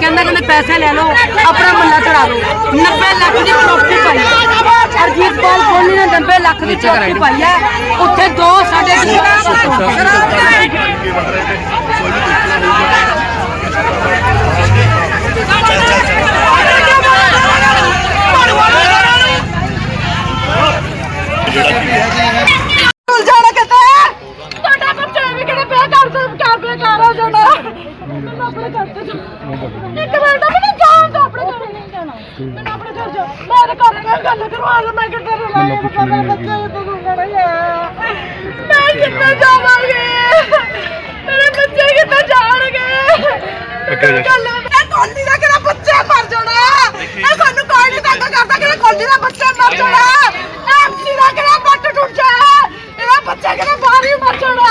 ਕਹਿੰਦਾ ਕਹਿੰਦੇ ਪੈਸੇ ਲੈ ਲਓ ਆਪਣਾ ਮੱਲਾ ਚੜਾ ਲਓ 90 ਲੱਖ ਦੀ ਪ੍ਰਾਪਰਟੀ ਪਾਈ ਹੈ। ਅਰਜੀਤ ਪਾਲ ਕੋਹਲੀ ਨੇ 90 ਲੱਖ ਦੀ ਪ੍ਰਾਪਰਟੀ ਪਾਈ ਹੈ। ਉੱਥੇ ਦੋ ਸਾਡੇ ਸਕੂਲ ਜਾਣਾ ਕਿਤੇ ਤੁਹਾਡਾ ਬੱਚਾ ਵੀ ਕਿਹੜੇ ਪਿਆ ਕਰ ਦੋ ਕਰ ਪਿਆ ਕਰ ਹੋ ਜਾਣਾ ਮੈਨੂੰ ਆਪਣੇ ਘਰ ਤੇ ਜਾ ਇੱਕ ਮਿੰਟ ਮੈਨੂੰ ਜਾਣ ਦੋ ਆਪਣੇ ਘਰ ਨਹੀਂ ਜਾਣਾ ਮੈਨੂੰ ਆਪਣੇ ਘਰ ਜਾ ਮੇਰੇ ਨਾਲ ਗੱਲ ਕਰਵਾ ਲੈ ਮੈਂ ਕਿੱਥੇ ਹੈ ਬੱਚਾ ਬੱਚਾ ਇਹ ਤੋਂ ਜਾਣਾ ਹੈ ਮੈਂ ਕਿੱਥੇ ਜਾਵਾਂਗੀ? ਮੇਰੇ ਬੱਚੇ ਕਿੱਥੇ ਜਾਣਗੇ? ਗੱਲ ਮੈਂ ਕੋਲੀ ਦਾ ਕਿਹੜਾ ਬੱਚਾ ਮਰ ਜਾਣਾ? ਇਹ ਸਾਨੂੰ ਕੋਈ ਨਹੀਂ ਤੰਗ ਕਰਦਾ ਕਿ ਕੋਲੀ ਦਾ ਬੱਚਾ ਮਰ ਜਾਣਾ। ਐਮਸੀ ਦਾ ਕਿਹੜਾ ਬੱਟ ਟੁੱਟ ਜਾ ਇਹਦਾ ਬੱਚਾ ਕਿਹੜਾ ਬਾਹਰ ਹੀ ਮਰ ਜਾਣਾ?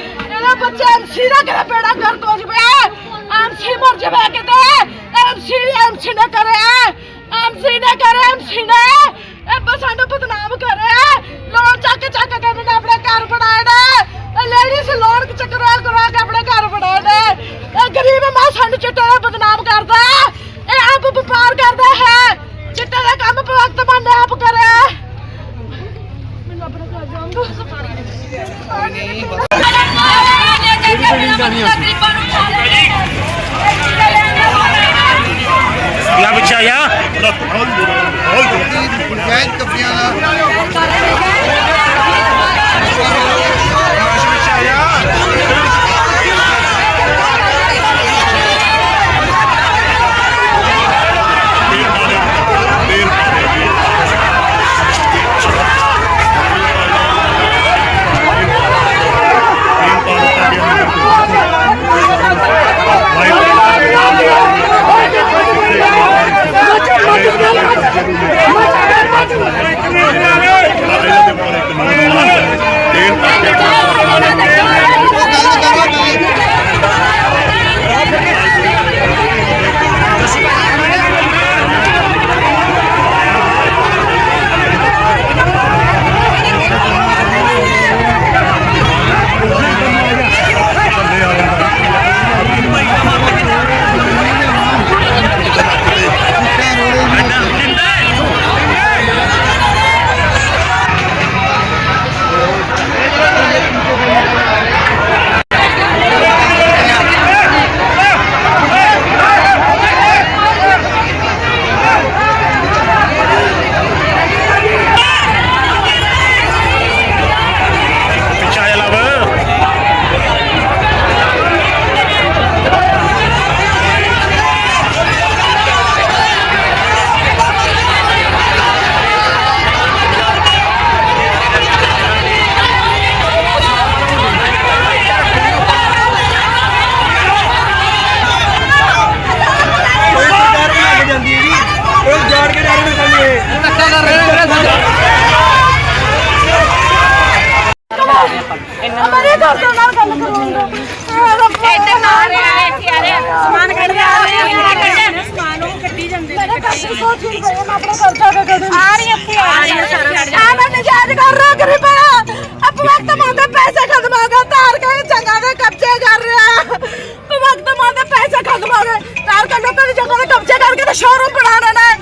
ਇਹਦਾ ਬੱਚਾ ਐਮਸੀ ਦਾ ਕਿਹੜਾ ਬੇੜਾ ਗਰਕ ਹੋ ਜਵੇ? ਐਮਸੀ ਮਰ ਜਾਵੇ ਕਿਤੇ। ਐਮਸੀ ਐਮਸੀ ਨੇ ਕਰੇ। ਐਮਸੀ ਨੇ ਕਰੇ ਐਮਸੀ ਨੇ। ਇਹ ਬਸ ਸਾਨੂੰ ਬਦਨਾਮ ਕਰੇ ਲੋਨ ਚੱਕ ਚੱਕ ਕੇ ਮੈਨੂੰ ਆਪਣੇ ਘਰ ਬਣਾਏ ਨੇ। ਲੇਡੀਜ਼ ਲੋਨ ਚੱਕਰਾ ਕਰਾ ਕੇ ਆਪਣੇ ਘਰ ਬਣਾਏ ਨੇ। ਇਹ ਗਰੀਬ ਮਾਂ ਸਾਨੂੰ ਚਿੱਟੇ ਦਾ ਬਦਨਾਮ ਕਰਦਾ ਹੈ। ਇਹ ਆਪ ਵਪਾਰ ਕਰਦਾ ਹੈ। ਚਿੱਟੇ ਦਾ ਕੰਮ ਭਗਤ ਮਾਨ ਨੇ ਆਪ ਕਰਿਆ। ਮੈਨੂੰ ਆਪਣੇ ਘਰ ਜਾਣ ਦੋ ਯਾ ਬੱਚਾ ਯਾ ਪੰਚਾਇਤ ਕਬਜ਼ਿਆਂ ਦਾ ਪਿੱਛਾ ਜਾ ਲਵ ਮੇਰੇ ਘਰ ਦੇ ਨਾਲ ਗੱਲ ਕਰਵਾਉਂਗਾ ਇੱਧਰ ਨਾ ਰਹੇ ਇੱਥੇ ਆ ਰਹੇ ਸਮਾਨ ਕੱਢ ਆ ਰਹੇ ਸਮਾਨ ਉਹ ਕੱਢੀ ਜਾਂਦੇ ਮੇਰੇ ਘਰ ਦੇ ਸੋਚ ਹੀ ਮੈਂ ਆਪਣੇ ਘਰ ਜਾ ਕੇ ਆ ਰਹੀ ਇੱਥੇ ਆ। ਰਹੀ ਆ ਮੈਂ ਨਜਾਇਜ਼ ਕਰ ਰਿਹਾ ਗਰੀਬਾਂ ਅਬ ਵਕਤ ਮੰਗਦੇ ਪੈਸੇ ਖਤਮ ਹੋ ਗਏ ਕੇ ਜਗ੍ਹਾ ਦੇ ਕਬਜ਼ੇ ਕਰ ਰਿਹਾ ਵਕਤ ਮੰਗਦੇ ਪੈਸੇ ਖਤਮ ਹੋ ਗਏ ਕੇ ਲੋਕਾਂ ਦੀ ਜਗ੍ਹਾ ਦੇ ਕਬਜ਼ੇ ਕਰਕੇ ਤੇ ਸ਼ੋਰੂਮ ਬਣਾ ਲੈਣਾ ਹੈ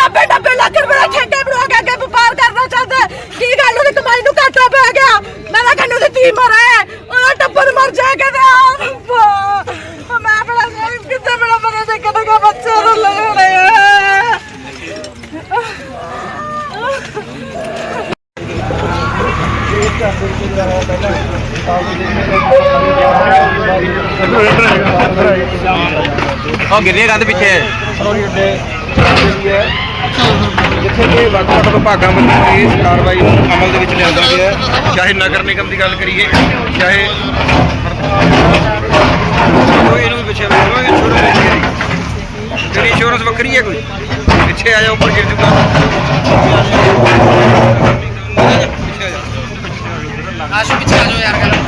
90 90 ਲੱਖ ਰੁਪਏ ਦਾ ਠੇਕੇ ਬਣਾ ਕੇ ਅੱਗੇ ਵਪਾਰ ਕਰਨਾ ਚਾਹੁੰਦਾ ਹੈ। ਕੀ ਗੱਲ ਉਹਦੀ ਕਮਾਈ ਨੂੰ ਘਾਟਾ ਪੈ ਗਿਆ ਮੈਂ ਤਾਂ ਕਹਿੰਦਾ ਉਹਦੀ ਧੀ ਮਰੇ ਉਹਦਾ ਟੱਬਰ ਮਰ ਜਾਏ ਕਿਤੇ ਰੱਬਾ ਮੈਂ ਬੜਾ ਗਰੀਬ ਕਿੱਥੇ ਬੜਾ ਮਰੇ ਦੇ ਕਿਤੇ ਕਾ ਬੱਚੇ ਨੂੰ ਲਗਾਉਣੇ ਆ ਉਹ ਗਿਰਨੇ ਕੰਧ ਪਿੱਛੇ ਜਿੱਥੇ ਕਿ ਵੱਖ-ਵੱਖ ਵਿਭਾਗਾਂ ਵੱਲੋਂ ਇਸ ਕਾਰਵਾਈ ਨੂੰ ਅਮਲ ਦੇ ਵਿੱਚ ਲਿਆਂਦਾ ਗਿਆ ਹੈ। ਚਾਹੇ ਨਗਰ ਨਿਗਮ ਦੀ ਗੱਲ ਕਰੀਏ ਚਾਹੇ ਕੋਈ ਇਹਨੂੰ ਪਿੱਛੇ ਬੈਠੋ ਇੰਸ਼ੋਰੈਂਸ ਜਿਹੜੀ ਇੰਸ਼ੋਰੈਂਸ ਵੱਖਰੀ ਹੈ ਕੋਈ? ਪਿੱਛੇ ਆ ਜਾ ਉੱਪਰ ਗਿਰ ਜੂਗਾ। ਜਾ ਆਸ਼ੂ ਪਿੱਛੇ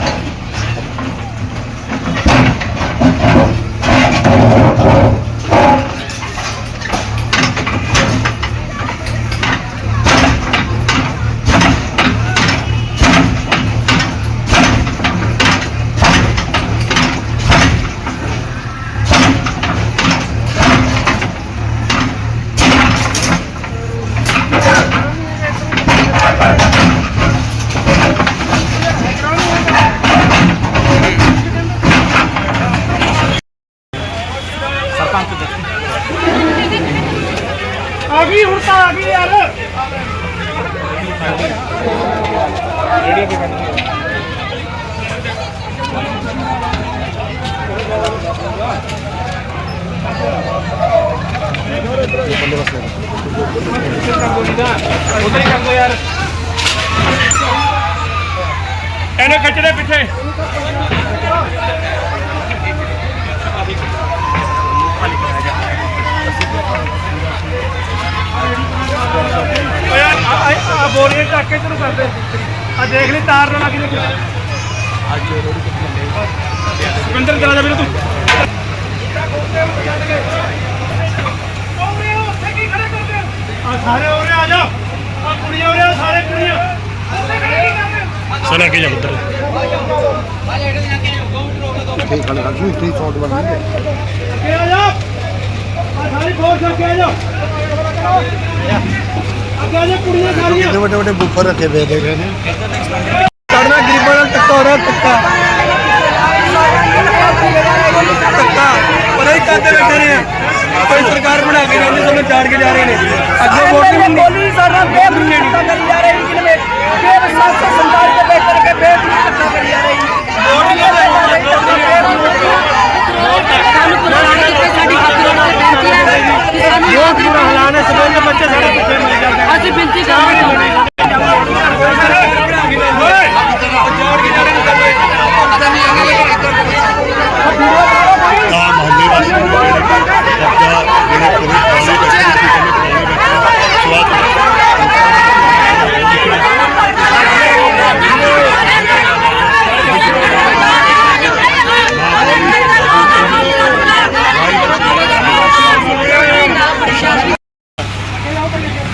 ਇਹਨੇ ਖਿੱਚਦੇ ਪਿੱਛੇ। ਆ ਬੋਰੀਆਂ ਚੱਕ ਕੇ ਸ਼ੁਰੂ ਕਰਦੇ। ਆ ਦੇਖ ਲਈ ਤਾਰ ਨਾ ਲੱਗ ਜੇ ਸੁਖਿੰਦਰ ਜਰਾ ਜਾ ਵੀਰੇ ਤੂੰ ਆ ਸਾਰੇ ਉਰੇ ਆ ਜਾ। ਆ ਕੁੜੀਆਂ ਉਰੇ ਆ ਸਾਰੇ ਕੁੜੀਆਂ। ਸੋਨਾ ਕੇ ਜਾ ਉੱਧਰ ਅੱਗੇ ਆ ਜਾ। ਆ ਸਾਰੀ ਫੋਰਸ ਅੱਗੇ ਆ ਜਾ। ਅੱਗੇ ਆ ਜਾ ਕੁੜੀਆਂ ਸਾਰੀਆਂ। ਵੱਡੇ ਵੱਡੇ ਬੁੱਫਰ ਰੱਖੇ ਹੋਏ ਦੇਖ ਰਹੇ ਨੇ। ਕਰਨਾ ਗਰੀਬਾਂ ਨਾਲ ਧੱਕਾ ਹੋ ਰਿਹਾ ਧੱਕਾ। ਧੱਕਾ। ਪਤਾ ਹੀ ਕਾਹਦੇ ਬੈਠੇ ਨੇ ਆ। ਕੋਈ ਸਰਕਾਰ ਬਣਾ ਕੇ ਜਾਂਦੇ ਸਾਨੂੰ ਚਾੜ ਕੇ ਜਾ ਰਹੇ ਨੇ। ਅੱਗੇ ਵੋਟ ਨਹੀਂ ਬੋਲੀ ਸਾਡਾ ਬੇਬੁਨਿਆਦ ਕਰੀ ਜਾ ਰਹੇ ਨੇ ਜਿਵੇਂ ਬੇਵਸਾਖ ਸੰਸਾਰ ਦੇ ਬੇਤਰ ਕੇ ਬੇਬੁਨਿਆਦ ਕਰੀ ਜਾ ਰਹੇ ਸਾਨੂੰ ਪੁਰਾਣੇ ਕਿਤੇ ਸਾਡੀ ਹੱਥ ਜੋੜ ਕੇ ਬੇਨਤੀ ਹੈ ਕਿ ਸਾਨੂੰ ਬਹੁਤ ਬੁਰਾ ਹਾਲਾਤ ਹੈ ਸਵੇਰ ਦੇ ਬੱਚੇ ਸਾਡੇ ਪਿੱਛੇ ਮਰ ਜਾਂਦੇ ਨੇ ਅਸੀਂ ਬੇਨਤੀ ਕਰਾਂਗੇ ਤਾਂ ਮੁਹੱਲੇ ਵਾਸੀ ਨੂੰ ਕਬਜ਼ਾ ਜਿਹੜੇ ਪੂਰੇ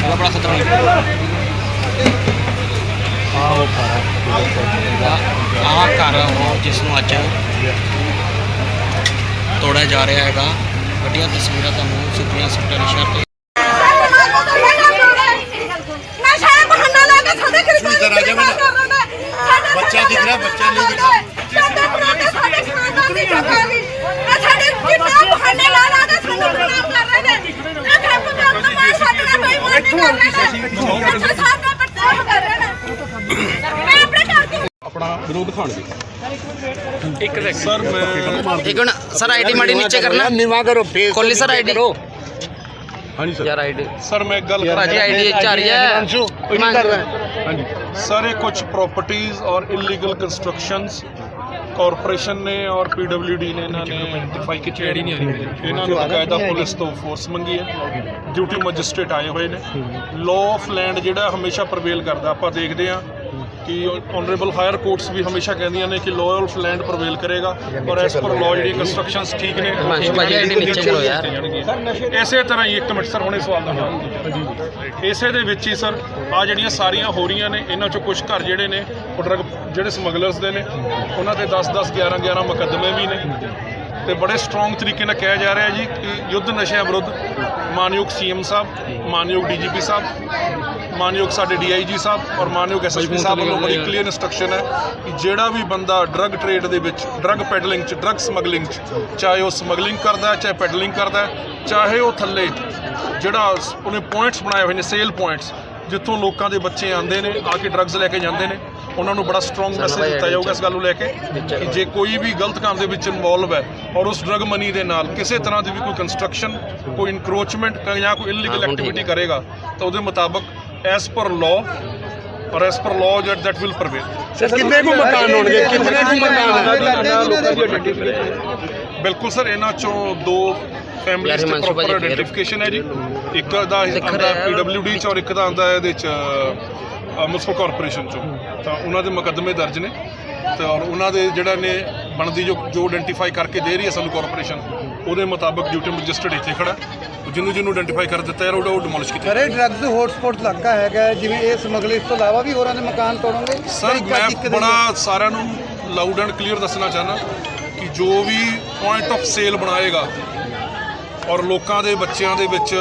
ਪਾਸੇ ਬੈਠੇ ਸੀ ਕਹਿੰਦੇ ਸਵਾਦ ਆਹ ਘਰ ਉਹ ਜਿਸ ਨੂੰ ਅੱਜ ਤੋੜਿਆ ਜਾ ਰਿਹਾ ਹੈਗਾ ਵੱਡੀਆਂ ਤਸਵੀਰਾਂ ਤੁਹਾਨੂੰ ਸੁਪਰੀਆ ਸੈਕਟਰ ਸ਼ਹਿਰ ਤੋਂ ਨਸ਼ਾ ਦਾ ਬਹਾਨਾ ਲਾ ਕੇ ਸਾਡੇ ਗਰੀਬਾਂ ਇੱਧਰ ਆ ਜਾ ਬੇਟਾ। ਬੱਚਾ ਦਿਖ ਰਿਹਾ, ਬੱਚਾ ਨਹੀਂ ਦਿਖ ਰਿਹਾ। ਸਾਡੇ ਪੁਰਾਣੇ ਸਾਡੇ ਖਾਨਦਾਨ ਦੀ ਜਗ੍ਹਾ ਨਹੀਂ ਇਹ ਸਾਡੇ ਕਿੰਨਾ ਬਹਾਨੇ ਲਾ ਲਾ ਕੇ ਸਾਨੂੰ ਬਦਨਾਮ ਕਰ ਰਹੇ ਨੇ ਇਹ ਕੰਮ ਕੰਮ ਤਾਂ ਮਾਰ ਸਾਡੇ ਨਾਲ ਬੇਈਮਾਨੀ ਕਰ ਰਹੇ ਨੇ ਇੱਥੇ ਸਾਡਾ ਬਦਨਾਮ ਕਰ ਰਹੇ ਨੇ ਮੈਂ ਆਪਣੇ ਘਰ ਦੀ ਇੱਕ ਮਿੰਟ। ਸਰ ਆਈਡੀ ਮਾੜੀ ਨੀਚੇ ਕਰਨਾ। ਨਿਵਾ ਕਰੋ ਫੇਸ ਖੋਲੀ ਸਰ ਆਈਡੀ ਹਾਂਜੀ ਸਰ। ਯਾਰ ਆਈਡੀ ਸਰ ਮੈਂ ਇੱਕ ਗੱਲ ਭਾਜੀ ਆਈਡੀ ਚ ਆ ਰਹੀ ਹੈ। ਅੰਸ਼ੂ ਕੋਈ ਨਹੀਂ ਕਰ ਰਿਹਾ। ਹਾਂਜੀ। ਸਰ ਇਹ ਕੁਝ ਪ੍ਰਾਪਰਟੀਆਂ ਔਰ ਇਲੀਗਲ ਕੰਸਟਰਕਸ਼ਨਸ ਕਾਰਪੋਰੇਸ਼ਨ ਨੇ ਔਰ ਪੀਡਬਲਯੂਡੀ ਨੇ ਇਹਨਾਂ ਨੇ ਆਇਡੈਂਟੀਫਾਈ ਕੀਤੀ ਹੈ ਇਹਨਾਂ ਨੂੰ ਬਕਾਇਦਾ ਪੁਲਿਸ ਤੋਂ ਫੋਰਸ ਮੰਗੀ ਹੈ। ਡਿਊਟੀ ਮੈਜਿਸਟ੍ਰੇਟ ਆਏ ਹੋਏ ਨੇ। ਲਾਅ ਆਫ ਲੈਂਡ ਜਿਹੜਾ ਹਮੇਸ਼ਾ ਪ੍ਰਵੇਲ ਕਰਦਾ। ਆਪਾਂ ਦੇਖਦੇ ਹਾਂ। ਕਿ ਆਨਰੇਬਲ ਹਾਇਰ ਕੋਰਟਸ ਵੀ ਹਮੇਸ਼ਾ ਕਹਿੰਦੀਆਂ ਨੇ ਕਿ ਲਾਅ ਆਫ ਲੈਂਡ ਪ੍ਰਵੇਲ ਕਰੇਗਾ ਔਰ ਐਸ ਪਰ ਲਾਅ ਜਿਹੜੀ ਕੰਸਟਰਕਸ਼ਨਸ ਠੀਕ ਨੇ ਇਸੇ ਤਰ੍ਹਾਂ ਹੀ ਇੱਕ ਮਿੰਟ ਸਰ ਹੁਣੇ ਸਵਾਲ ਦਾ ਜਵਾਬ ਇਸੇ ਦੇ ਵਿੱਚ ਹੀ ਸਰ ਆ ਜਿਹੜੀਆਂ ਸਾਰੀਆਂ ਹੋ ਰਹੀਆਂ ਨੇ ਇਹਨਾਂ ਚੋਂ ਕੁਝ ਘਰ ਜਿਹੜੇ ਨੇ ਉਹ ਡਰਗ ਜਿਹੜੇ ਸਮਗਲਰਸ ਦੇ ਨੇ ਉਹਨਾਂ ਤੇ 10 10 11 11 ਮੁਕੱਦਮੇ ਵੀ ਨੇ। ਤੇ ਬੜੇ ਸਟਰੋਂਗ ਤਰੀਕੇ ਨਾਲ ਕਿਹਾ ਜਾ ਰਿਹਾ ਜੀ ਕਿ ਯੁੱਧ ਨਸ਼ਿਆਂ ਵਿਰੁੱਧ ਮਾਨਯੋਗ ਸੀਐਮ ਸਾਹਿਬ ਮਾਨਯੋਗ ਡੀਜੀਪੀ ਸਾਹਿਬ ਮਾਨਯੋਗ ਸਾਡੇ ਡੀਆਈਜੀ ਸਾਹਿਬ ਔਰ ਮਾਨਯੋਗ ਐਸਐਸਪੀ ਸਾਹਿਬ ਵੱਲੋਂ ਬੜੀ ਕਲੀਅਰ ਇਨਸਟਰਕਸ਼ਨ ਹੈ ਕਿ ਜਿਹੜਾ ਵੀ ਬੰਦਾ ਡਰੱਗ ਟ੍ਰੇਡ ਦੇ ਵਿੱਚ ਡਰੱਗ ਪੈਡਲਿੰਗ ਚ ਡਰੱਗ ਸਮਗਲਿੰਗ ਚ ਚਾਹੇ ਉਹ ਸਮਗਲਿੰਗ ਕਰਦਾ ਹੈ ਚਾਹੇ ਪੈਡਲਿੰਗ ਕਰਦਾ ਹੈ ਚਾਹੇ ਉਹ ਥੱਲੇ ਜਿਹੜਾ ਉਹਨੇ ਪੁਆਇੰਟਸ ਬਣਾਏ ਹੋਏ ਨੇ ਸੇਲ ਪੁਆਇੰਟਸ ਜਿੱਥੋਂ ਲੋਕਾਂ ਦੇ ਬੱਚੇ ਆਉਂਦੇ ਨੇ ਆ ਕੇ ਡਰੱਗਸ ਲੈ ਕੇ ਜਾਂਦੇ ਨੇ ਉਹਨਾਂ ਨੂੰ ਬੜਾ ਸਟਰੋਂਗ ਮੈਸੇਜ ਦਿੱਤਾ ਜਾਊਗਾ ਇਸ ਗੱਲ ਨੂੰ ਲੈ ਕੇ ਕਿ ਜੇ ਕੋਈ ਵੀ ਗਲਤ ਕੰਮ ਦੇ ਵਿੱਚ ਇਨਵੋਲਵ ਹੈ ਔਰ ਉਸ ਡਰੱਗ ਮਨੀ ਦੇ ਨਾਲ ਕਿਸੇ ਤਰ੍ਹਾਂ ਦੀ ਵੀ ਕੋਈ ਕੰਸਟਰਕਸ਼ਨ ਕੋਈ ਇਨਕਰੋਚਮੈਂਟ ਜਾਂ ਕੋਈ ਇਲੀਗਲ ਐਕਟੀਵਿਟੀ ਕਰੇਗਾ ਤਾਂ ਉਹਦੇ ਮੁਤਾਬਕ ਐਸ ਪਰ ਲਾਅ ਔਰ ਐਸ ਪਰ ਲਾਅ ਜੈਟ ਦੈਟ ਵਿਲ ਪ੍ਰਵੇਲ ਕਿੰਨੇ ਕੁ ਮਕਾਨ ਹੋਣਗੇ? ਕਿੰਨੇ ਕੁ ਮਕਾਨ ਬਿਲਕੁਲ ਸਰ ਇਹਨਾਂ ਚੋਂ ਦੋ ਯਾਰ ਫੈਮਿਲੀਜ਼ ਤੇ ਪ੍ਰੋਪਰ ਆਇਡੈਂਟੀਫਿਕੇਸ਼ਨ ਹੈ ਜੀ। ਇੱਕ ਦਾ ਆਂਦਾ। ਪੀਡਬਲਯੂਡੀ ਚ ਔਰ ਇੱਕ ਦਾ ਆਂਦਾ ਇਹਦੇ ਚ ਮੁਨਸਪਲ ਕਾਰਪੋਰੇਸ਼ਨ ਚੋਂ। ਤਾਂ ਉਹਨਾਂ ਦੇ ਮੁਕੱਦਮੇ ਦਰਜ ਨੇ। ਤੇ ਔਰ ਉਹਨਾਂ ਦੇ ਜਿਹੜਾ ਨੇ ਬਣਦੀ ਜੋ ਜੋ ਆਇਡੈਂਟੀਫਾਈ ਕਰਕੇ ਦੇ ਰਹੀ ਹੈ ਸਾਨੂੰ ਕਾਰਪੋਰੇਸ਼ਨ। ਉਹਦੇ ਮੁਤਾਬਕ ਡਿਊਟੀ ਮੈਜਿਸਟਰੇਟ ਇੱਥੇ ਖੜਾ। ਜਿਹਨੂੰ ਜਿਹਨੂੰ ਆਇਡੈਂਟੀਫਾਈ ਕਰ ਦਿੱਤਾ ਯਾਰ ਉਹ ਡਿਮੋਲਿਸ਼ ਕੀਤਾ। ਇਹ ਡਰੱਗਸ ਹੌਟਸਪੌਟ ਇਲਾਕਾ ਹੈਗਾ ਜਿਵੇਂ ਇਹ ਸਮਗਲਿੰਗ ਇਸ ਤੋਂ ਇਲਾਵਾ ਵੀ ਹੋਰਾਂ ਦੇ ਮਕਾਨ ਤੋੜੋਗੇ? ਸਰ ਮੈਂ ਬੜਾ ਸਾਰਿਆਂ ਨੂੰ ਲਾਊਡ ਐਂਡ ਕਲੀਅਰ ਦੱਸਣਾ ਚਾਹਨਾ ਕਿ ਜੋ ਵੀ ਪੁਆਇੰਟ ਆਫ ਸੇਲ ਬਣਾਏਗਾ ਔਰ ਲੋਕਾਂ ਦੇ ਬੱਚਿਆਂ ਦੇ ਵਿੱਚ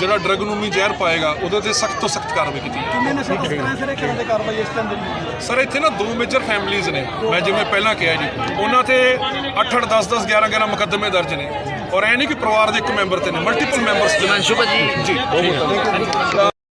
ਜਿਹੜਾ ਡਰਗ ਨੂੰ ਵੀ ਜ਼ਹਿਰ ਪਾਏਗਾ ਉਹਦੇ ਤੇ ਸਖਤ ਤੋਂ ਸਖਤ ਕਾਰਵਾਈ ਕੀਤੀ ਜਾਏਗੀ ਸਰ? ਇੱਥੇ ਨਾ ਦੋ ਮੇਜਰ ਫੈਮਿਲੀਆਂ ਨੇ। ਮੈਂ ਜਿਵੇਂ ਪਹਿਲਾਂ ਕਿਹਾ ਜੀ ਉਹਨਾਂ ਤੇ 8 8 10 10 11 11 ਮੁਕੱਦਮੇ ਦਰਜ ਨੇ। ਔਰ ਐ ਨਹੀਂ ਕਿ ਪਰਿਵਾਰ ਦੇ ਇੱਕ ਮੈਂਬਰ ਤੇ ਨੇ ਮਲਟੀਪਲ ਮੈਂਬਰਸ ਹਿਮਾਂਸ਼ੂ ਭਾਜੀ। ਜੀ।